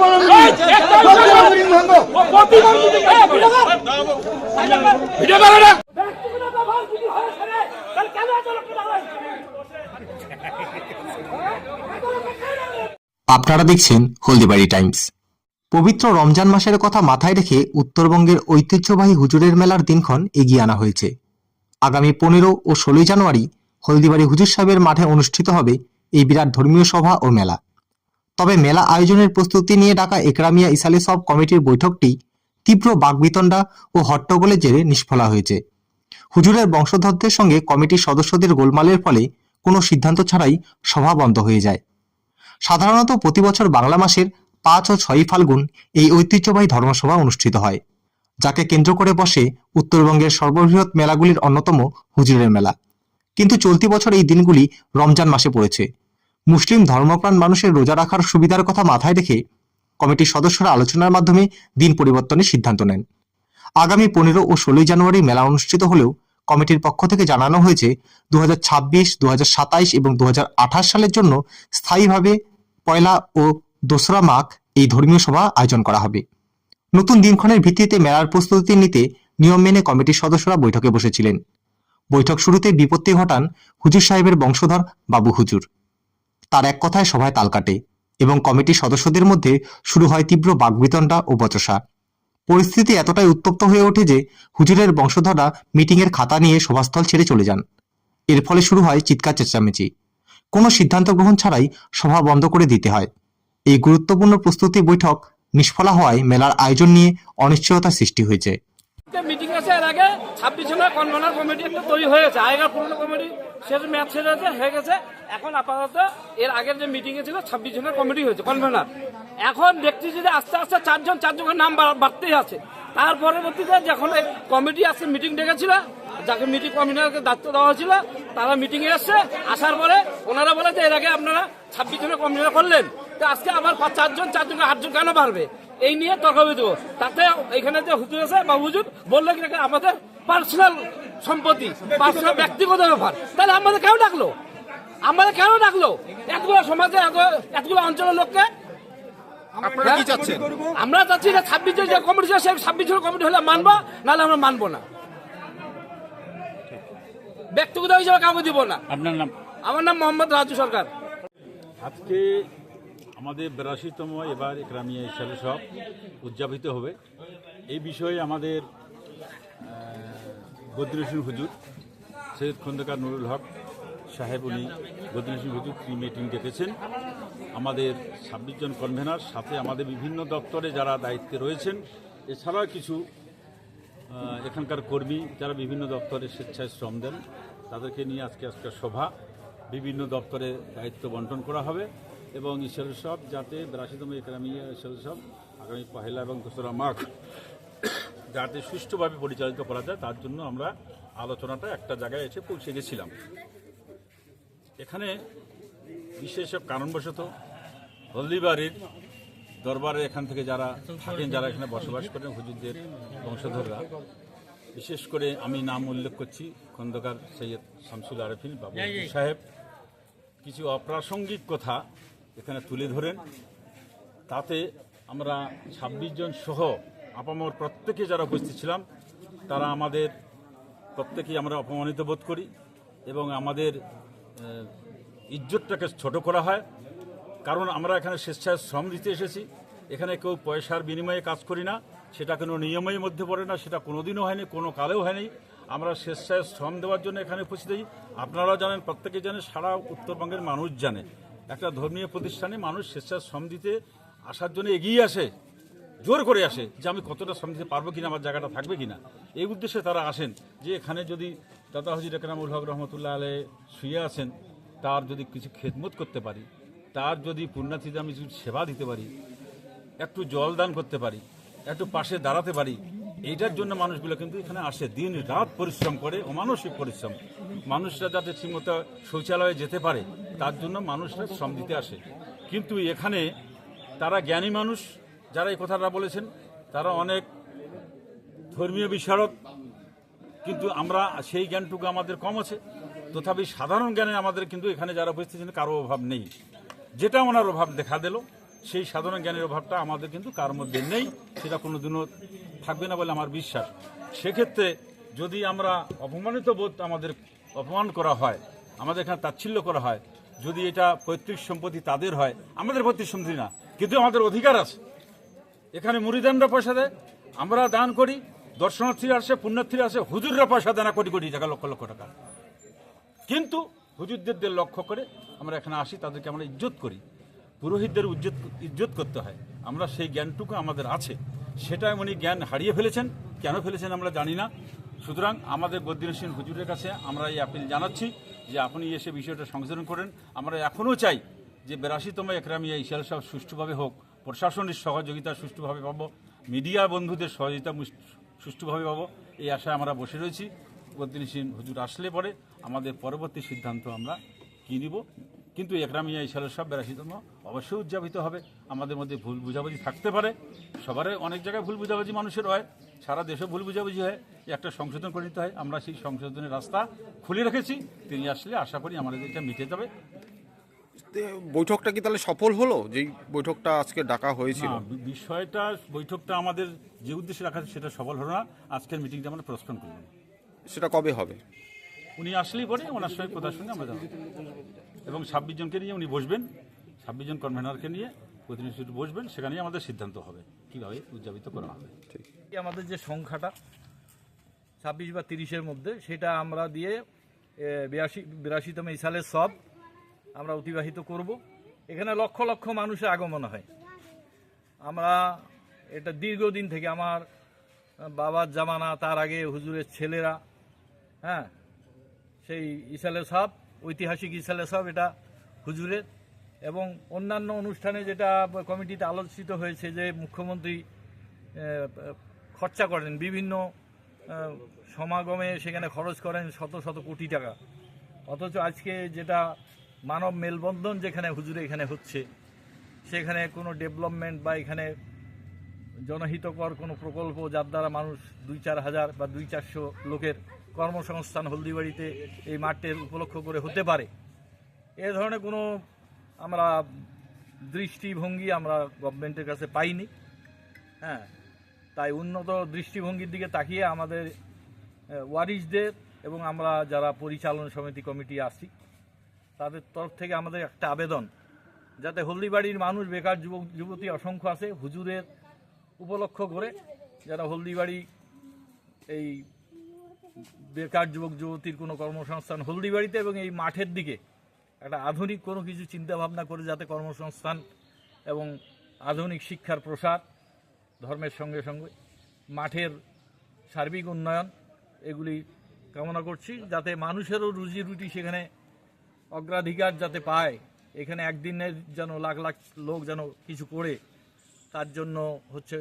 বলেন আপনারা দেখছেন হলদিবাড়ি টাইমস। পবিত্র রমজান মাসের কথা মাথায় রেখে উত্তরবঙ্গের ঐতিহ্যবাহী হুজুরের মেলার দিনক্ষণ এগিয়ে আনা হয়েছে। আগামী পনেরো ও ষোলোই জানুয়ারি হলদিবাড়ি হুজুর সাহেবের মাঠে অনুষ্ঠিত হবে এই বিরাট ধর্মীয় সভা ও মেলা। তবে মেলা আয়োজনের প্রস্তুতি নিয়ে ডাকা একরামিয়া ইসালে সব কমিটির বৈঠকটি তীব্র বাগবিতণ্ডা ও হট্টগোলের জেরে নিষ্ফলা হয়েছে। হুজুরের বংশধরদের সঙ্গে কমিটির সদস্যদের গোলমালের ফলে কোনো সিদ্ধান্ত ছাড়াই সভা বন্ধ হয়ে যায়। সাধারণত প্রতি বছর বাংলা মাসের পাঁচ ও ছয়ই ফাল্গুন এই ঐতিহ্যবাহী ধর্মসভা অনুষ্ঠিত হয়, যাকে কেন্দ্র করে বসে উত্তরবঙ্গের সর্ববৃহৎ মেলাগুলির অন্যতম হুজুরের মেলা। কিন্তু চলতি বছর এই দিনগুলি রমজান মাসে পড়েছে। মুসলিম ধর্মপ্রাণ মানুষের রোজা রাখার সুবিধার কথা মাথায় রেখে কমিটির সদস্যরা আলোচনার মাধ্যমে দিন পরিবর্তনের সিদ্ধান্ত নেন। আগামী পনেরো ও ষোলোই জানুয়ারি মেলা অনুষ্ঠিত হলেও কমিটির পক্ষ থেকে জানানো হয়েছে দু হাজার ছাব্বিশ সাতাইশ এবং দু আঠাশ সালের জন্য স্থায়ীভাবে পয়লা ও দোসরা মাঘ এই ধর্মীয় সভা আয়োজন করা হবে। নতুন দিনক্ষণের ভিত্তিতে মেলার প্রস্তুতি নিতে নিয়ম মেনে কমিটির সদস্যরা বৈঠকে বসেছিলেন। বৈঠক শুরুতে বিপত্তি ঘটান হুজুর সাহেবের বংশধর বাবু হুজুর। তার এক কথায় সভায় তাল কাটে এবং কমিটির সদস্যদের মধ্যে শুরু হয় তীব্র বাগবিতণ্ডা ও বচসা। পরিস্থিতি এতটাই উত্তপ্ত হয়ে ওঠে যে হুজুরের বংশধররা মিটিংয়ের খাতা নিয়ে সভাস্থল ছেড়ে চলে যান। এর ফলে শুরু হয় চিৎকার চেঁচামেচি। কোনো সিদ্ধান্ত গ্রহণ ছাড়াই সভা বন্ধ করে দিতে হয়। এই গুরুত্বপূর্ণ প্রস্তুতি বৈঠক নিষ্ফলা হওয়ায় মেলার আয়োজন নিয়ে অনিশ্চয়তা সৃষ্টি হয়েছে। মিটিং আছে এর আগে ছাব্বিশ জনের কনভেনার কমিটি একটা তৈরি হয়ে গেছে আগেকার পুরনো কমিটি। শেষ ম্যাচ হয়েছে হয়ে গেছে। এখন আপাতত এর আগের যে মিটিং ছিল, ছাব্বিশ জনের কমিটি হয়েছে কনভেনার এখন দেখছি যদি আস্তে আস্তে চারজন, চারজনের নাম বাড়তেই আছে, তার পরবর্তীতে যখন কমিটি আজকে মিটিং ডেকেছিল, যাকে মিটিং কমিটিকে দায়িত্ব দেওয়া হয়েছিল, তারা মিটিং এ এসছে, আসার পরে ওনারা বলে যে, এর আগে আপনারা ছাব্বিশ জনের কমিটি করলেন, তো আজকে আবার চারজন চারজন আটজন কেন বাড়বে? এই নিয়ে তর্ক বিতর্ক। তাতে এখানে যে হুজুর আছে, বা হুজুর বলল কি নাকি আমাদের পার্সোনাল সম্পত্তি পার্সোনাল ব্যক্তিগত ব্যাপার। তাহলে আমাদের কেন ডাকলো? আমাদের কেন ডাকলো? এতগুলো সমাজে এত- এতগুলো অঞ্চলের লোককে? আপনারা কি চাচ্ছেন? আমরা চাচ্ছি যে ছাব্বিশ জন যে কমিটি ছিল সেই ছাব্বিশ জন কমিটি হলে মানবো নাহলে আমরা মানবো না। ব্যক্তিগত হিসাবে কাউকে দিব না। আপনার নাম? আমার নাম মোহাম্মদ রাজু সরকার। আজকে আমাদের বিরাশিতম এবার একরামিয়া ইসালে সব উদযাপিত হবে। এই বিষয়ে আমাদের বদ্রুসিন হুজুর, সৈয়দ খন্দকার নুরুল হক সাহেব উনি বদ্রুসিন হুজুর তিনি মিটিং ডেকেছেন। আমাদের ছাব্বিশ জন কনভেনার সাথে আমাদের বিভিন্ন দপ্তরে যারা দায়িত্বে রয়েছেন এছাড়া কিছু এখানকার কর্মী যারা বিভিন্ন দপ্তরে স্বেচ্ছায় শ্রম দেন, তাদেরকে নিয়ে আজকে আজকে সভা, বিভিন্ন দপ্তরে দায়িত্ব বন্টন করা হবে এবং ঈশ্বর সব যাতে বিরাশিতম একরামি ঈশ্বর সব আগামী পহেলা এবং দোসরা মাঘ যাতে সুষ্ঠুভাবে পরিচালিত করা যায়, তার জন্য আমরা আলোচনাটা একটা জায়গায় এসে পৌঁছে গেছিলাম। এখানে বিশেষ কারণবশত হলদিবাড়ির দরবারে এখান থেকে যারা থাকেন, যারা এখানে বসবাস করেন, হুজুরদের বংশধররা, বিশেষ করে আমি নাম উল্লেখ করছি খন্দকার সৈয়দ শামসুল আরেফিন বাবু সাহেব। কিছু অপ্রাসঙ্গিক কথা এখানে তুলে ধরেন। তাতে আমরা ছাব্বিশ জন সহ আপামর প্রত্যেকে যারা উপস্থিত ছিলাম, তারা আমাদের প্রত্যেকেই আমরা অপমানিত বোধ করি এবং আমাদের ইজ্জতটাকে ছোট করা হয়। কারণ আমরা এখানে স্বেচ্ছায় শ্রম দিতে এসেছি। এখানে কেউ পয়সার বিনিময়ে কাজ করি না। সেটা কোনো নিয়মের মধ্যে পড়ে না, সেটা কোনোদিনও হয়নি, কোনো কালেও হয়নি। আমরা স্বেচ্ছায় শ্রম দেওয়ার জন্য এখানে উপস্থিত হই। আপনারাও জানেন, প্রত্যেকে জানেন সারা উত্তরবঙ্গের মানুষ জানে। একটা ধর্মীয় প্রতিষ্ঠানে মানুষ স্বেচ্ছায় শ্রম দিতে আসার জন্য এগিয়ে আসে। জোর করে আসে যে আমি কতটা শ্রম দিতে পারব কিনা, আমার জায়গাটা থাকবে কিনা। এই উদ্দেশ্যে তারা আসেন যে এখানে যদি দাদা হজির একরামুল হক রহমতুল্লাহ আলে শুয়ে আছেন, তার যদি কিছু খেদমত করতে পারি, তার যদি পুণ্যার্থীদের আমি কিছু সেবা দিতে পারি, একটু জল দান করতে পারি, একটু পাশে দাঁড়াতে পারি, এইটার জন্য মানুষগুলো কিন্তু এখানে আসে। দিন রাত পরিশ্রম করে অমানসিক পরিশ্রম। মানুষরা যাতে ঠিকমতো শৌচালয়ে যেতে পারে, তার জন্য মানুষরা শ্রম দিতে আসে। কিন্তু এখানে তারা জ্ঞানী মানুষ যারা এই কথাটা বলেছেন, তারা অনেক ধর্মীয় বিশারদ, কিন্তু আমরা সেই জ্ঞানটুকু আমাদের কম আছে। তথাপি সাধারণ জ্ঞানে আমাদের কিন্তু এখানে যারা উপস্থিত ছিলেন, কারও অভাব নেই। যেটা ওনার অভাব দেখা দিল, সেই সাধারণ জ্ঞানের অভাবটা আমাদের কিন্তু কার মধ্যে নেই, সেটা কোনোদিনও থাকবে না বলে আমার বিশ্বাস। সেক্ষেত্রে যদি আমরা অপমানিত বোধ আমাদের অপমান করা হয়, আমাদের এখানে তাচ্ছিল্য করা হয়, যদি এটা পৈতৃক সম্পত্তি তাদের হয়, আমাদের পৈতৃক সম্পত্তি না, কিন্তু আমাদের অধিকার আছে। এখানে মুড়িদানরা পয়সা দেয়, আমরা দান করি দর্শনার্থীরা আসে পুণ্যার্থীরা আসে, হুজুররা পয়সা দেয় না কোটি কোটি টাকা, লক্ষ লক্ষ টাকা। কিন্তু হুজুরদের লক্ষ্য করে আমরা এখানে আসি, তাদেরকে আমরা ইজ্জত করি। পুরোহিতদের ইজ্জত ইজ্জত করতে হয়। আমরা সেই জ্ঞানটুকু আমাদের আছে। সেটা উনি জ্ঞান হারিয়ে ফেলেছেন। কেন ফেলেছেন আমরা জানি না। সুতরাং আমাদের বদ্রীনসীন হুজুরের কাছে আমরা এই আপিল জানাচ্ছি যে আপনি এসে বিষয়টা সংশোধন করেন। আমরা এখনও চাই যে বেরাশিতম একরামিয়া ইশাল সাহেব সুষ্ঠুভাবে হোক প্রশাসনের সহযোগিতা সুষ্ঠুভাবে পাবো, মিডিয়া বন্ধুদের সহযোগিতা সুষ্ঠুভাবে পাবো, এই আশায় আমরা বসে রয়েছি। বদ্রীনসীন হুজুর আসলে পরে আমাদের পরবর্তী সিদ্ধান্ত আমরা কী নিব? কিন্তু একরামিয়া ইশাল সাহেব বেরাশিতম অবশ্যই উদযাপিত হবে। আমাদের মধ্যে ভুল বুঝাবুঝি থাকতে পারে। সবারই অনেক জায়গায় ভুল বুঝাবুঝি মানুষের হয়। সারা দেশে ভুল বুঝাবুঝি হয়। একটা সংশোধন করে নিতে হয়। আমরা সেই সংশোধনের রাস্তা খুলে রেখেছি। তিনি আসলে আশা করি আমাদের এটা মিটে যাবে। বৈঠকটা কি তাহলে সফল হলো? যেই বৈঠকটা আজকে ডাকা হয়েছিল। বি- বিষয়টা বৈঠকটা আমাদের যে উদ্দেশ্যে রাখা সেটা সফল হলো না। আজকের মিটিংটা আমরা প্রস্থান করলাম সেটা কবে হবে? উনি আসলেই পরে ওনার সঙ্গে কথার সঙ্গে আমরা যাব। এবং ছাব্বিশ জনকে নিয়ে উনি বসবেন। ছাব্বিশ জন কনভেনারকে নিয়ে প্রতিনিধি বসবেন। সেখানেই আমাদের সিদ্ধান্ত হবে কীভাবে উদযাপিত করা হবে। এই আমাদের যে সংখ্যাটা ছাব্বিশ বা তিরিশের মধ্যে সেটা আমরা দিয়ে বিরাশি বিরাশিতম ইসালের সব আমরা অতিবাহিত করব। এখানে লক্ষ লক্ষ মানুষের আগমন হয়। আমরা এটা দীর্ঘদিন থেকে আমার বাবার জামানা, তার আগে হুজুরের ছেলেরা হ্যাঁ সেই ইসালে সাহ ঐতিহাসিক ইসালে সাহ এটা হুজুরের এবং অন্যান্য অনুষ্ঠানে যেটা কমিটিতে আলোচিত হয়েছে যে মুখ্যমন্ত্রী খরচা করেন বিভিন্ন সমাগমে সেখানে খরচ করেন শত শত কোটি টাকা। অথচ আজকে যেটা মানব মেলবন্ধন যেখানে হুজুরে এখানে হচ্ছে, সেখানে কোনো ডেভেলপমেন্ট বা এখানে জনহিতকর কোনো প্রকল্প যার দ্বারা মানুষ দুই চার হাজার বা দুই চারশো লোকের কর্মসংস্থান হলদিবাড়িতে এই মাঠের উপলক্ষ করে হতে পারে। এ ধরনের কোনো আমরা দৃষ্টিভঙ্গি আমরা গভর্নমেন্টের কাছে পাইনি। হ্যাঁ তাই উন্নত দৃষ্টিভঙ্গির দিকে তাকিয়ে আমাদের ওয়ারিশদের এবং আমরা যারা পরিচালন সমিতি কমিটি আছি তাদের তরফ থেকে আমাদের একটা আবেদন, যাতে হলদিবাড়ির মানুষ, বেকার যুবক, যুবতী অসংখ্য আছে, হুজুরের উপলক্ষ করে যারা হলদিবাড়ি এই বেকার যুবক, যুবতীর কোনো কর্মসংস্থান, হলদিবাড়িতে এবং এই মাঠের দিকে একটা আধুনিক কোনো কিছু চিন্তা ভাবনা করে যাতে কর্মসংস্থান এবং আধুনিক শিক্ষার প্রসার, ধর্মের সঙ্গে সঙ্গে মাঠের সার্বিক উন্নয়ন, এগুলি কামনা করছি, যাতে মানুষেরও রুজি রুটি সেখানে অগ্রাধিকার যাতে পায়, এখানে একদিনের যেন লাখ লাখ লোক যেন কিছু করে, তার জন্য হচ্ছে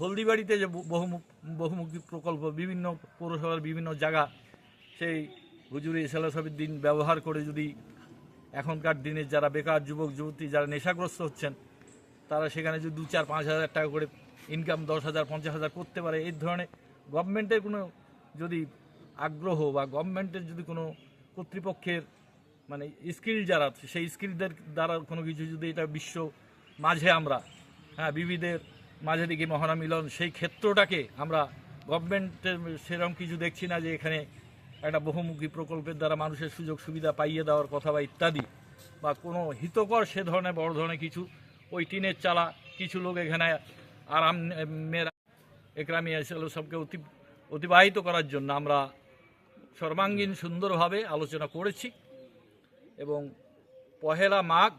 হলদিবাড়িতে যে বহুমুখ বহুমুখী প্রকল্প, বিভিন্ন পৌরসভার বিভিন্ন জায়গা, সেই হুজুরি সেলাসবির দিন ব্যবহার করে যদি এখনকার দিনে যারা বেকার যুবক, যুবতী যারা নেশাগ্রস্ত হচ্ছেন, তারা সেখানে যদি দু, চার, পাঁচ হাজার টাকা করে ইনকাম দশ হাজার, পঞ্চাশ হাজার করতে পারে, এই ধরনের গভর্নমেন্টের কোনো যদি আগ্রহ বা গভর্নমেন্টের যদি কোনো কর্তৃপক্ষের মানে স্কিল যারা সেই স্কিলদের দ্বারা কোনো কিছু যদি এটা বিশ্ব মাঝে আমরা হ্যাঁ বিবিধের মাঝে দিকে মহানা মিলন, সেই ক্ষেত্রটাকে আমরা গভর্নমেন্টের সেরকম কিছু দেখছি না যে এখানে একটা বহুমুখী প্রকল্পের দ্বারা মানুষের সুযোগ সুবিধা পাইয়ে দেওয়ার কথা বা ইত্যাদি, বা কোনো হিতকর সে ধরনের বড় ধরনের কিছু ওই টিনের চালা, কিছু লোক এখানে আরামের একরামি এসেল সবকে অতি, অতিবাহিত করার জন্য আমরা সর্বাঙ্গীন সুন্দরভাবে আলোচনা করেছি। এবং পহেলা মাঘ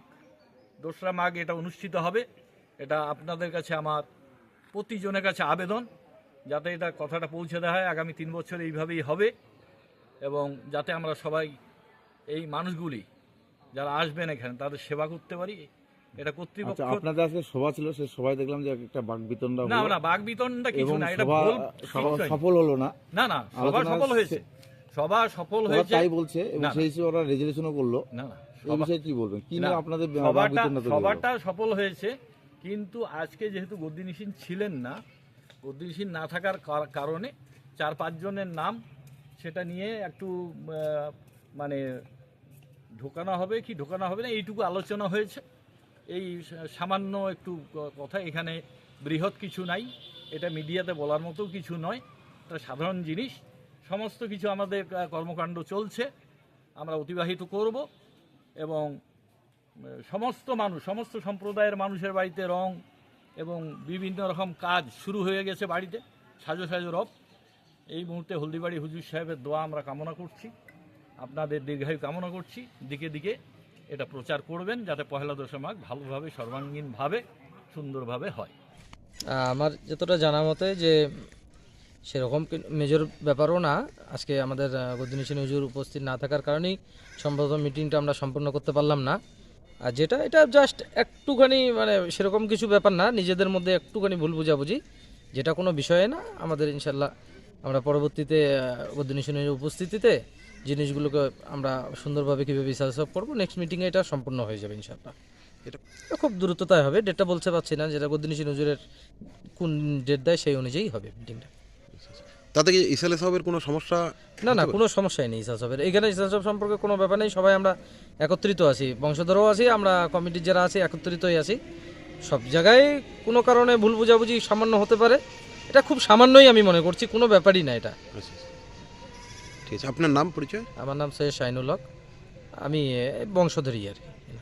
দোসরা মাঘ এটা অনুষ্ঠিত হবে। এটা আপনাদের কাছে আমার প্রতিজনের কাছে আবেদন যাতে এটা কথাটা পৌঁছে দেওয়া হয়। আগামী তিন বছর এইভাবেই হবে এবং যাতে আমরা সবাই এই মানুষগুলি যারা আসবেন এখানে তাদের সেবা করতে পারি। এটা কর্তৃপক্ষ আচ্ছা আপনাদের আজকে সভা ছিল সেই সভায় দেখলাম যে একটা বাঘ বিতণ্ডা না না বাঘ বিতণ্ডা কিছু না এটা। সফল হলো না। না না সভা সফল হয়েছে। সে- সভা সফল হয়েছে। তাই বলছে এবং। সেই হিসেবে ওরা রেজলিউশনও করল। না না এই বিষয়ে কি বলবেন? কি না, আপনাদের? সভাটা সফল হয়েছে কিন্তু আজকে যেহেতু গদ্দিনিসীন ছিলেন না গদ্দিনিসীন না থাকার কারণে চার পাঁচজনের নাম সেটা নিয়ে একটু মানে ঢোকানো হবে কি ঢোকানো হবে না এইটুকু আলোচনা হয়েছে। এই সামান্য একটু কথা এখানে বৃহৎ কিছু নাই। এটা মিডিয়াতে বলার মতো কিছু নয়। এটা সাধারণ জিনিস। সমস্ত কিছু আমাদের কর্মকাণ্ড চলছে। আমরা অতিবাহিত করব এবং সমস্ত মানুষ, সমস্ত সম্প্রদায়ের মানুষের বাড়িতে রং এবং বিভিন্ন রকম কাজ শুরু হয়ে গেছে বাড়িতে, সাজো সাজো রব। এই মুহূর্তে হলদিবাড়ি হুজুর সাহেবের দোয়া আমরা কামনা করছি। আপনাদের দীর্ঘায়ু কামনা করছি। দিকে দিকে এটা প্রচার করবেন যাতে পহেলা দশমাঘ ভালোভাবে, সর্বাঙ্গীনভাবে, সুন্দরভাবে হয়। আমার যতটা জানা মতে যে সেরকম মেজর ব্যাপারও না। আজকে আমাদের গদিনীশী নজুর উপস্থিত না থাকার কারণেই সম্ভবত মিটিংটা আমরা সম্পূর্ণ করতে পারলাম না। আর যেটা, এটা জাস্ট একটুখানি মানে সেরকম কিছু ব্যাপার না, নিজেদের মধ্যে একটুখানি ভুল বোঝাবুঝি, যেটা কোনো বিষয়ে না, আমাদের ইনশাল্লাহ আমরা পরবর্তীতে গদিনীশী নজুর উপস্থিতিতে জিনিসগুলোকে আমরা সুন্দরভাবে কীভাবে হিসাব করব নেক্সট মিটিংয়ে এটা সম্পূর্ণ হয়ে যাবে ইনশাল্লাহ এটা খুব দ্রুততায় হবে ডেটটা বলতে পারছি না, যেটা গদিনীশী নজরের কোন ডেট দেয় সেই অনুযায়ী হবে মিটিংটা তাতে কি ইসালে সাহেবের কোনো সমস্যা না না কোনো সমস্যাই নেই ইসাসবের এখানে ইসাসব সম্পর্কে কোনো ব্যাপার নেই সবাই আমরা একত্রিত আছি বংশধরও আছি আমরা কমিটির যারা আছি একত্রিতই আছি। সব জায়গায় কোনো কারণে ভুল বোঝাবুঝি সামান্য হতে পারে। এটা খুব সামান্যই আমি মনে করছি কোনো ব্যাপারই না এটা। আচ্ছা, আচ্ছা। ঠিক আছে আপনার নাম পরিচয়? আমার নাম সৈয়দ শাইনুল হক। আমি বংশধরই আর কি।